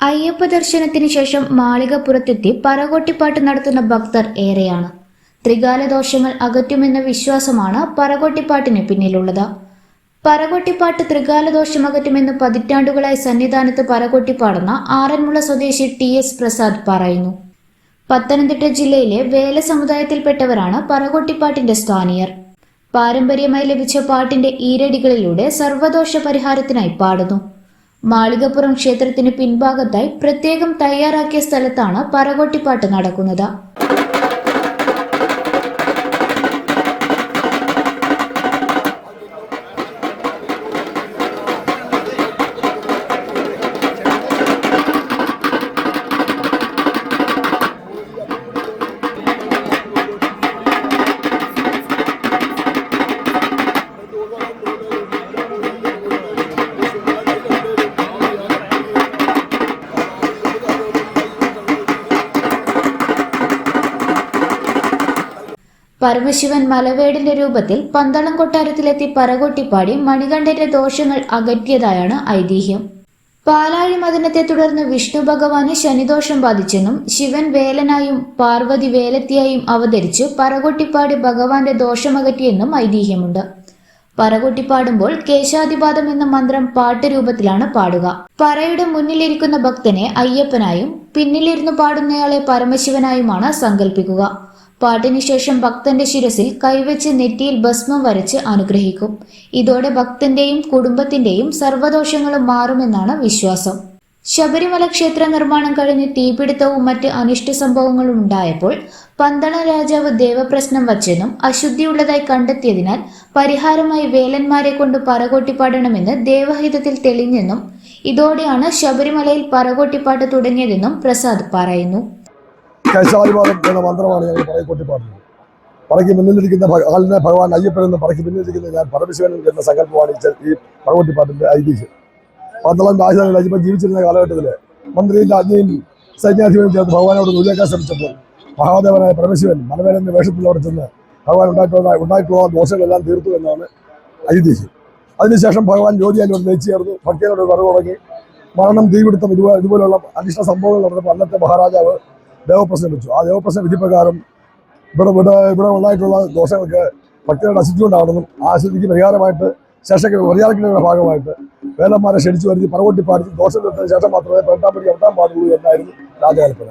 അയ്യപ്പ ദർശനത്തിന് ശേഷം മാളികപ്പുറത്തെത്തി പറകോട്ടിപ്പാട്ട് നടത്തുന്ന ഭക്തർ ഏറെയാണ്. ത്രികാല ദോഷങ്ങൾ അകറ്റുമെന്ന വിശ്വാസമാണ് പറകോട്ടിപ്പാട്ടിന് പിന്നിലുള്ളത്. പറകൊട്ടിപ്പാട്ട് ത്രികാല ദോഷം അകറ്റുമെന്ന് പതിറ്റാണ്ടുകളായി സന്നിധാനത്ത് പറകൊട്ടിപ്പാടുന്ന ആറന്മുള സ്വദേശി ടി എസ് പ്രസാദ് പറയുന്നു. പത്തനംതിട്ട ജില്ലയിലെ വേല സമുദായത്തിൽപ്പെട്ടവരാണ് പറകൊട്ടിപ്പാട്ടിന്റെ സ്ഥാനീയർ. പാരമ്പര്യമായി ലഭിച്ച പാട്ടിന്റെ ഈരടികളിലൂടെ സർവദോഷ പരിഹാരത്തിനായി പാടുന്നു. മാളികപ്പുറം ക്ഷേത്രത്തിന് പിൻഭാഗത്തായി പ്രത്യേകം തയ്യാറാക്കിയ സ്ഥലത്താണ് പറകൊട്ടിപ്പാട്ട് നടക്കുന്നത്. പരമശിവൻ മലവേടിന്റെ രൂപത്തിൽ പന്തളം കൊട്ടാരത്തിലെത്തി പറകൊട്ടിപ്പാടി മണികണ്ഠന്റെ ദോഷങ്ങൾ അകറ്റിയതായാണ് ഐതിഹ്യം. പാലാഴി മദനത്തെ തുടർന്ന് വിഷ്ണു ഭഗവാന് ശനിദോഷം ബാധിച്ചെന്നും ശിവൻ വേലനായും പാർവതി വേലത്തിയായും അവതരിച്ച് പറകൊട്ടിപ്പാടി ഭഗവാന്റെ ദോഷമകറ്റിയെന്നും ഐതിഹ്യമുണ്ട്. പറകൊട്ടി പാടുമ്പോൾ കേശാതിപാദം എന്ന മന്ത്രം പാട്ട് രൂപത്തിലാണ് പാടുക. പറയുടെ മുന്നിലിരിക്കുന്ന ഭക്തനെ അയ്യപ്പനായും പിന്നിലിരുന്ന് പാടുന്നയാളെ പരമശിവനായുമാണ് സങ്കല്പിക്കുക പാട്ടിനു ശേഷം ഭക്തന്റെ ശിരസിൽ കൈവച്ച് നെറ്റിയിൽ ഭസ്മം വരച്ച് അനുഗ്രഹിക്കും. ഇതോടെ ഭക്തന്റെയും കുടുംബത്തിന്റെയും സർവദോഷങ്ങളും മാറുമെന്നാണ് വിശ്വാസം. ശബരിമല ക്ഷേത്ര നിർമ്മാണം കഴിഞ്ഞ് തീപിടുത്തവും മറ്റ് അനിഷ്ട സംഭവങ്ങളും ഉണ്ടായപ്പോൾ പന്തള രാജാവ് ദേവപ്രശ്നം വച്ചെന്നും അശുദ്ധിയുള്ളതായി കണ്ടെത്തിയതിനാൽ പരിഹാരമായി വേലന്മാരെ കൊണ്ട് പറകോട്ടിപ്പാടണമെന്ന് ദേവഹിതത്തിൽ തെളിഞ്ഞെന്നും ഇതോടെയാണ് ശബരിമലയിൽ പറകോട്ടിപ്പാട്ട് തുടങ്ങിയതെന്നും പ്രസാദ് പറയുന്നു. കൈശാലിപാദം എന്ന മന്ത്രമാണ് ഞങ്ങൾ പറയക്കൊട്ടിപ്പാടുന്നത് പറയ്ക്ക് മുന്നിലിരിക്കുന്ന ആളിനെ ഭഗവാൻ അയ്യപ്പനെന്ന് പറയ്ക്ക് മുന്നിലിരിക്കുന്ന ഞാൻ പരമശിവൻ എന്ന സങ്കല്പമാണ് ഈ ഭഗവട്ടിപ്പാട്ടിന്റെ ഐതിഹ്യം. പന്തളം രാജധാനി അയ്യപ്പൻ ജീവിച്ചിരുന്ന കാലഘട്ടത്തിൽ മന്ത്രിയും രാജ്ഞയും സൈന്യാധിപനും ചേർത്ത് ഭഗവാനോട് നൂലേക്കാൻ ശ്രമിച്ചപ്പോൾ മഹാദേവനായ പരമശിവൻ മലവേലന്റെ വേഷത്തിൽ അവിടെ ചെന്ന് ഭഗവാൻ ഉണ്ടായിട്ടുള്ള ഉണ്ടായിട്ടുള്ള ദോഷങ്ങളെല്ലാം തീർത്തു എന്നാണ് ഐതിഹ്യം. അതിനുശേഷം ഭഗവാൻ ജ്യോതിയാലോട് ലയിച്ചു ചേർന്നു. ഭക്തിയോട് വരവ് തുടങ്ങി. മരണം തീപിടുത്തം ഇതുപോലെ ഇതുപോലുള്ള അനിഷ്ട സംഭവങ്ങൾ നടന്നപ്പോൾ അന്നത്തെ മഹാരാജാവ് ദേവപ്രശ്നം വെച്ചു. ആ ദേവപ്രശ്ന വിധിപ്രകാരം ഇവിടെ ഇവിടെ ഇവിടെ ഉണ്ടായിട്ടുള്ള ദോഷങ്ങൾക്ക് ഭക്തരുടെ അസിദ്ധി ഉണ്ടാകണമെന്നും ആ അസിദ്ധിക്ക് പരിഹാരമായിട്ട് ശേഷക്ക് പരിഹാരത്തിന്റെ ഭാഗമായിട്ട് വേലന്മാരെ ക്ഷണിച്ചു വരുത്തി പറവട്ടി പാടിച്ച് ദോഷം തീർത്തതിന് ശേഷം മാത്രമേ പതിനെട്ടാം എട്ടാം പാടുള്ളൂ എന്നായിരുന്നു രാജകൽപ്പന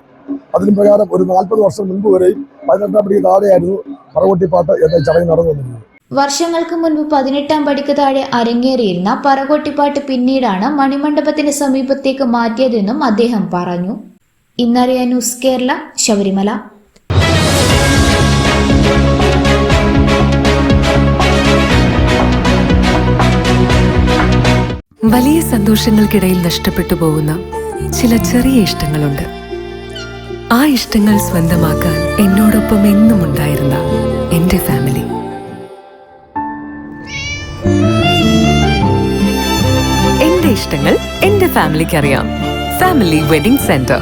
അതിന് പ്രകാരം ഒരു നാൽപ്പത് വർഷം മുൻപ് വരെയും പതിനെട്ടാം പടിക്ക് താഴെയായിരുന്നു പറവട്ടിപ്പാട്ട് എന്ന ചടങ്ങ് നടന്നു വന്നിരുന്നത്. വർഷങ്ങൾക്ക് മുൻപ് പതിനെട്ടാം പടിക്ക് താഴെ അരങ്ങേറിയിരുന്ന പറകൊട്ടിപ്പാട്ട് പിന്നീടാണ് മണിമണ്ഡപത്തിന് സമീപത്തേക്ക് മാറ്റിയതെന്നും അദ്ദേഹം പറഞ്ഞു. ഇന്നറിയ ന്യൂസ് കേരള ശബരിമല. വലിയ സന്തോഷങ്ങൾക്കിടയിൽ നഷ്ടപ്പെട്ടു പോകുന്ന ചില ചെറിയ ഇഷ്ടങ്ങളുണ്ട്. ആ ഇഷ്ടങ്ങൾ സ്വന്തമാക്കാൻ എന്നോടൊപ്പം എന്നും ഉണ്ടായിരുന്ന എന്റെ ഫാമിലി. എന്റെ ഇഷ്ടങ്ങൾ എന്റെ ഫാമിലിക്ക് അറിയാം ഫാമിലി വെഡിംഗ് സെന്റർ.